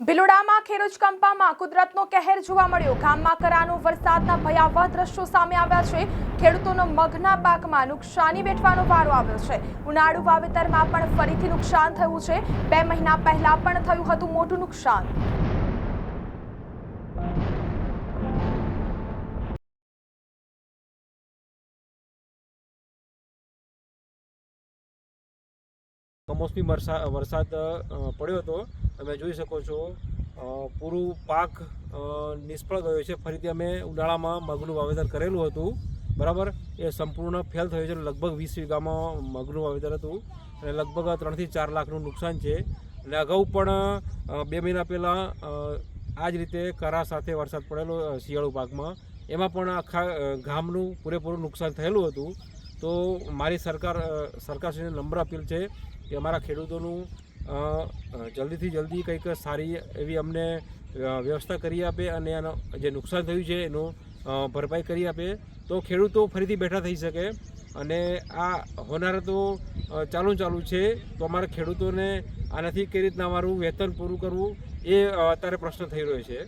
ભિલોડામાં ખેડૂત કંપામાં કુદરતનો કહેર જોવા મળ્યો. ગામમાં કરાનો વરસાદના ભયાવહ દ્રશ્યો સામે આવ્યા છે. ખેડૂતોનો મગના પાકમાં નુકસાની વેઠવાનો વારો આવ્યો છે. ઉનાળુ વાવેતરમાં પણ ફરીથી નુકસાન થયું છે. બે મહિના પહેલા પણ થયું હતું મોટું નુકસાન. કમોસમી વરસા વરસાદ પડ્યો હતો. તમે જોઈ શકો છો પૂરું પાક નિષ્ફળ ગયો છે. ફરીથી અમે ઉનાળામાં મગનું વાવેતર કરેલું હતું. બરાબર? એ સંપૂર્ણ ફેલ થયું છે. લગભગ વીસ વીઘામાં મગનું વાવેતર હતું. અને લગભગ ત્રણથી ચાર લાખનું નુકસાન છે. અને અગાઉ પણ બે મહિના પહેલાં આ જ રીતે કરા સાથે વરસાદ પડેલો શિયાળુ પાકમાં. એમાં પણ આખા ગામનું પૂરેપૂરું નુકસાન થયેલું હતું. તો મારી સરકાર સરકારશ્રીને નમ્ર અપીલ છે કે અમારા ખેડૂતોનું જલ્દીથી જલ્દી કંઈક સારી એવી અમને વ્યવસ્થા કરી આપે અને એનો જે નુકસાન થયું છે એનું ભરપાઈ કરી આપે, તો ખેડૂતો ફરીથી બેઠા થઈ શકે. અને આ હોનાર તો ચાલુ ચાલુ છે, તો અમારા ખેડૂતોને આનાથી કઈ રીતના અમારું વેતન પૂરું કરવું, એ અત્યારે પ્રશ્ન થઈ રહ્યો છે.